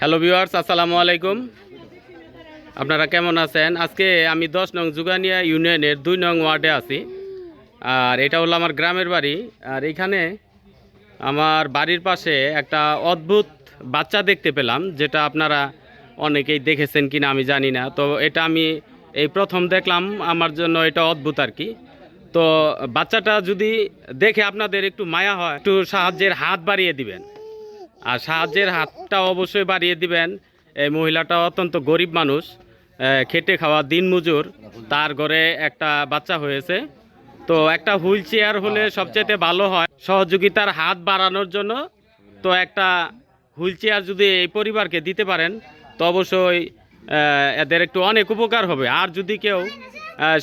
Hello viewers আসসালামু আলাইকুম। আপনারা কেমন আছেন? আজকে আমি দশ নং জুগানিয়া ইউনিয়নের দুই নং ওয়ার্ডে আছি। আর এটা হলো আমার গ্রামের বাড়ি। আর এখানে আমার বাড়ির পাশে একটা অদ্ভুত বাচ্চা দেখতে পেলাম, যেটা আপনারা অনেকেই দেখেছেন কিনা আমি জানি না। তো এটা আমি এই প্রথম দেখলাম, আমার জন্য এটা অদ্ভুত আর কি। তো বাচ্চাটা যদি দেখে আপনাদের একটু মায়া হয়, একটু সাহায্যের হাত বাড়িয়ে দিবেন। আর সাহায্যের হাতটা অবশ্যই বাড়িয়ে দিবেন। এই মহিলাটা অত্যন্ত গরিব মানুষ খেটে খাওয়া দিনমজুর তার ঘরে একটা বাচ্চা হয়েছে। তো একটা হুইল চেয়ার হলে সবচেয়ে ভালো হয়। সহযোগিতার হাত বাড়ানোর জন্য তো একটা হুইল চেয়ার যদি এই পরিবারকে দিতে পারেন তো অবশ্যই এদের একটু অনেক উপকার হবে। আর যদি কেউ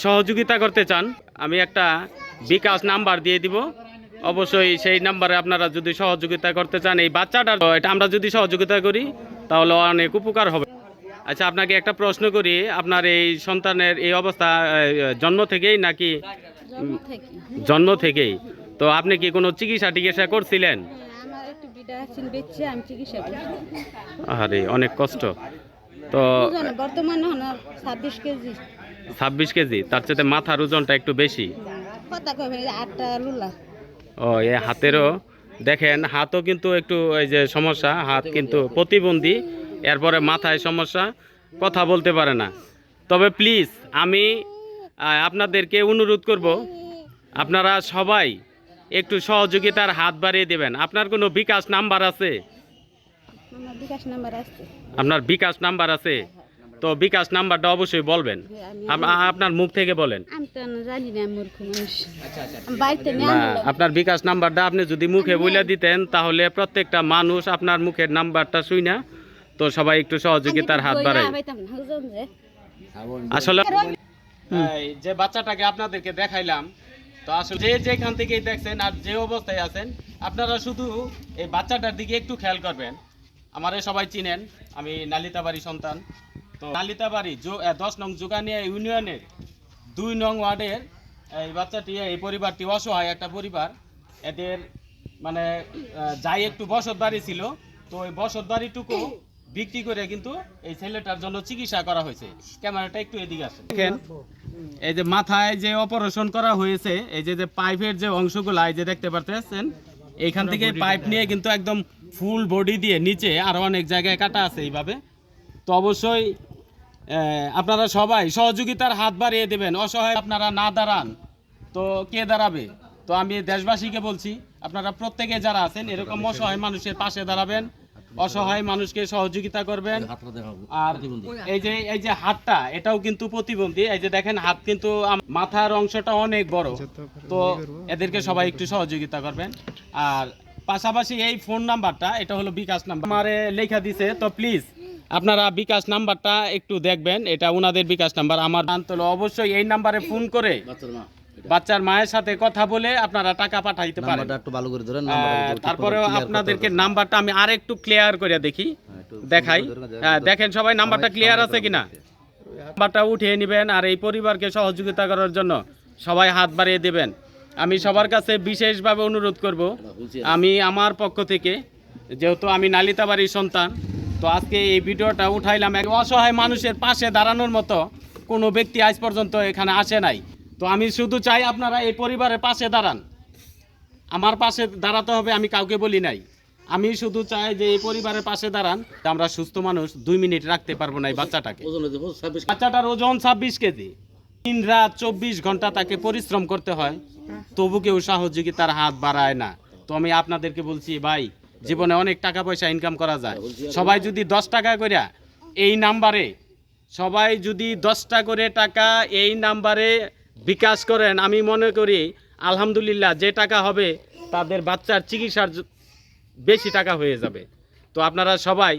সহযোগিতা করতে চান আমি একটা বিকাশ নাম্বার দিয়ে দিব। অবশ্যই সেই নাম্বারে আপনারা যদি সহযোগিতা করতে চান এই বাচ্চাটার এটা আমরা যদি সহযোগিতা করি তাহলে অনেক উপকার হবে। আচ্ছা আপনাকে একটা প্রশ্ন করি আপনার এই সন্তানের এই অবস্থা জন্ম থেকেই নাকি? জন্ম থেকেই। তো আপনি কি কোনো চিকিৎসা টিকিৎসা করছিলেন? হ্যাঁ, আরে অনেক কষ্ট। তো বর্তমানে ছাব্বিশ কেজি। ছাব্বিশ কেজি তার চেয়ে মাথার ওজনটা একটু বেশি। কথা কবে আটটা লুলা। ও এই হাতেরও। দেখেন হাতও কিন্তু একটু এই যে সমস্যা হাত কিন্তু প্রতিবন্ধী এরপরে মাথায় সমস্যা কথা বলতে পারে না। তবে প্লিজ আমি আপনাদেরকে অনুরোধ করব আপনারা সবাই একটু সহযোগিতার হাত বাড়িয়ে দেবেন। আপনার কোনো বিকাশ নাম্বার আছে? বিকাশ নাম্বার আসছে আপনার বিকাশ নাম্বার আছে? তো বিকাশ নাম্বারটা অবশ্যই বলবেন। আপনার মুখ থেকে বলেন। আমি তো জানি না মূর্খ মানুষ। আমি বাড়িতে নিয়ে না আনলাম। আপনার বিকাশ নাম্বারটা আপনি যদি মুখে বলে দিতেন তাহলে প্রত্যেকটা মানুষ আপনার মুখের নাম্বারটা শুই না তো সবাই একটু সহযোগিতার হাত বাড়ায়। আসলে এই যে বাচ্চাটাকে আপনাদেরকে দেখাইলাম তো আসলে যে যেখান থেকেই দেখছেন আর যে অবস্থায় আছেন আপনারা শুধু এই বাচ্চাটার দিকে একটু খেয়াল করবেন। আমারে সবাই চিনেন আমি নালিতাবাড়ি সন্তান। তো নালিতাবাড়ি দশ নং জুগানিয়া ইউনিয়নের দুই নং ওয়ার্ডের এই বাচ্চাটি এই পরিবারটি অসহায় একটা পরিবার। এদের মানে যাই একটু বসত বাড়ি ছিল তো ওই বসত বাড়িটুকু বিক্রি করে কিন্তু এই ছেলেটার জন্য চিকিৎসা করা হয়েছে। ক্যামেরাটা একটু এদিকে আসে দেখেন এই যে মাথায় যে অপারেশন করা হয়েছে এই যে যে পাইপের যে অংশগুলো এই যে দেখতে পারতেছেন এইখান থেকে পাইপ নিয়ে কিন্তু একদম ফুল বডি দিয়ে নিচে আরও অনেক জায়গায় কাটা আছে এইভাবে। তো অবশ্যই আপনারা সবাই সহযোগিতার হাত বাড়িয়ে দেবেন। অসহায় আপনারা না দাঁড়ান। তো কে দাঁড়াবে? তো আমি দেশবাসীকে বলছি, আপনারা প্রত্যেকে যারা আছেন, এরকম অসহায় মানুষের পাশে দাঁড়াবেন। অসহায় মানুষকে সহযোগিতা করবেন। আর এই যে এই যে হাতটা, এটাও কিন্তু প্রতিবন্ধী। এই যে দেখেন, হাত কিন্তু মাথার অংশটা অনেক বড়। তো এদেরকে সবাই একটু সহযোগিতা করবেন। আর পাশাপাশি এই ফোন নাম্বারটা, এটা হলো বিকাশ নাম্বার। আমারে লেখা দিছে, তো প্লিজ আপনারা বিকাশ নাম্বারটা একটু দেখবেন এটা ওনাদের বিকাশ নাম্বার। আমার আন্তলো অবশ্যই এই নাম্বারে ফোন করে বাচ্চার মায়ের সাথে কথা বলে আপনারা টাকা পাঠাইতে পারেন। একটু ভালো করে ধরেন আহ, তারপরেও আপনাদেরকে নাম্বারটা আমি আর একটু ক্লিয়ার করে দেখি দেখাই। হ্যাঁ, দেখেন সবাই নাম্বারটা ক্লিয়ার আছে কিনা। নাম্বারটা উঠিয়ে নেবেন আর এই পরিবারকে সহযোগিতা করার জন্য সবাই হাত বাড়িয়ে দেবেন। আমি সবার কাছে বিশেষভাবে অনুরোধ করব আমি আমার পক্ষ থেকে যেহেতু আমি নালিতাবাড়ির সন্তান তো আজকে এই ভিডিওটা উঠাইলাম এক অসহায় মানুষের পাশে দাঁড়ানোর মতো কোনো ব্যক্তি আজ পর্যন্ত এখানে আসে নাই। তো আমি শুধু চাই আপনারা এই পরিবারের পাশে দাঁড়ান। আমার পাশে দাঁড়াতে হবে, আমি কাউকে বলি নাই। আমি শুধু চাই যে এই পরিবারের পাশে দাঁড়ান আমরা সুস্থ মানুষ, দুই মিনিট রাখতে পারব না এই বাচ্চাটাকে। বাচ্চাটার ওজন ছাব্বিশ কেজি। দিন রাত চব্বিশ ঘণ্টা তাকে পরিশ্রম করতে হয়, তবু কেউ সহযোগিতার হাত বাড়ায় না। তো আমি আপনাদেরকে বলছি, ভাই জীবনে অনেক টাকা পয়সা ইনকাম করা যায়। সবাই যদি দশ টাকা করে এই নাম্বারে সবাই যদি দশটা করে টাকা এই নাম্বারে বিকাশ করেন আমি মনে করি আলহামদুলিল্লাহ যে টাকা হবে তাদের বাচ্চার চিকিৎসার বেশি টাকা হয়ে যাবে। তো আপনারা সবাই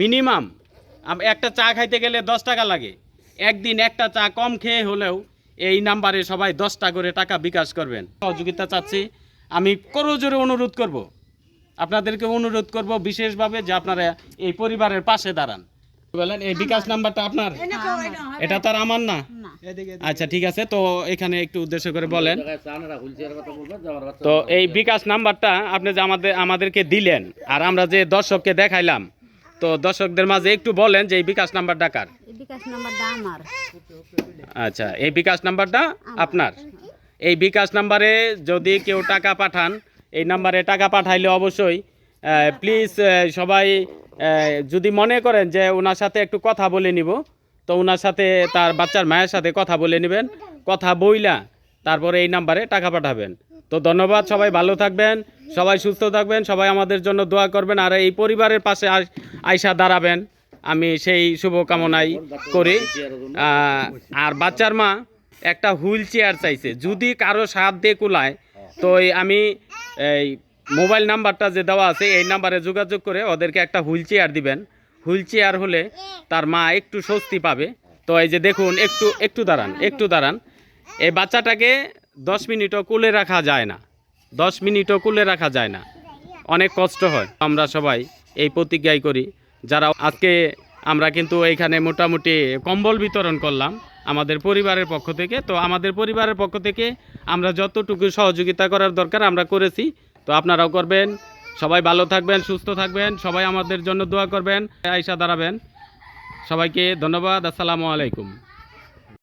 মিনিমাম একটা চা খাইতে গেলে দশ টাকা লাগে। একদিন একটা চা কম খেয়ে হলেও এই নাম্বারে সবাই দশটা করে টাকা বিকাশ করবেন। সহযোগিতা চাচ্ছি। আমি করো জোরে অনুরোধ করব। আপনাদেরকে অনুরোধ করব বিশেষভাবে যে আপনারা এই পরিবারের পাশে দাঁড়ান। বলেন এই বিকাশ নাম্বারটা আপনার? এটা তার আমার না? আচ্ছা ঠিক আছে তো এখানে একটু উদ্দেশ্য করে বলেন। তো এই বিকাশ নাম্বারটা আপনি যে আমাদের আমাদেরকে দিলেন আর আমরা যে দর্শককে দেখাইলাম তো দর্শকদের মাঝে একটু বলেন যে এই বিকাশ নাম্বার ডাকার এই বিকাশ নাম্বারটা আমার। আচ্ছা এই বিকাশ নাম্বারটা আপনার। এই বিকাশ নাম্বারে যদি কেউ টাকা পাঠান এই নাম্বারে টাকা পাঠাইলে অবশ্যই প্লিজ সবাই যদি মনে করেন যে ওনার সাথে একটু কথা বলে নিব, তো ওনার সাথে তার বাচ্চার মায়ের সাথে কথা বলে নেবেন, কথা বইলা তারপরে এই নাম্বারে টাকা পাঠাবেন। তো ধন্যবাদ, সবাই ভালো থাকবেন, সবাই সুস্থ থাকবেন, সবাই আমাদের জন্য দোয়া করবেন, আর এই পরিবারের পাশে আইসা দাঁড়াবেন। আমি সেই শুভকামনাই করি। আর বাচ্চার মা একটা হুইল চেয়ার চাইছে, যদি কারও সাথ দিয়ে কুলায় তো আমি এই মোবাইল নাম্বারটা যে দেওয়া আছে, এই নাম্বারে যোগাযোগ করে ওদেরকে একটা হুইল চেয়ার দিবেন। হুইল চেয়ার হলে তার মা একটু স্বস্তি পাবে। তো এই যে দেখুন, একটু একটু দাঁড়ান একটু দাঁড়ান। এই বাচ্চাটাকে দশ মিনিটও কুলে রাখা যায় না। দশ মিনিটও কুলে রাখা যায় না। অনেক কষ্ট হয়। আমরা সবাই এই প্রতিজ্ঞাই করি, যারা আজকে আমরা কিন্তু এইখানে মোটামুটি কম্বল বিতরণ করলাম আমাদের পরিবারের পক্ষ থেকে। তো আমাদের পরিবারের পক্ষ থেকে আমরা যতটুকু সহযোগিতা করার দরকার আমরা করেছি। তো আপনারাও করবেন। সবাই ভালো থাকবেন, সুস্থ থাকবেন। সবাই আমাদের জন্য দোয়া করবেন, আয়সা দাঁড়াবেন। সবাইকে ধন্যবাদ। আসসালামু আলাইকুম।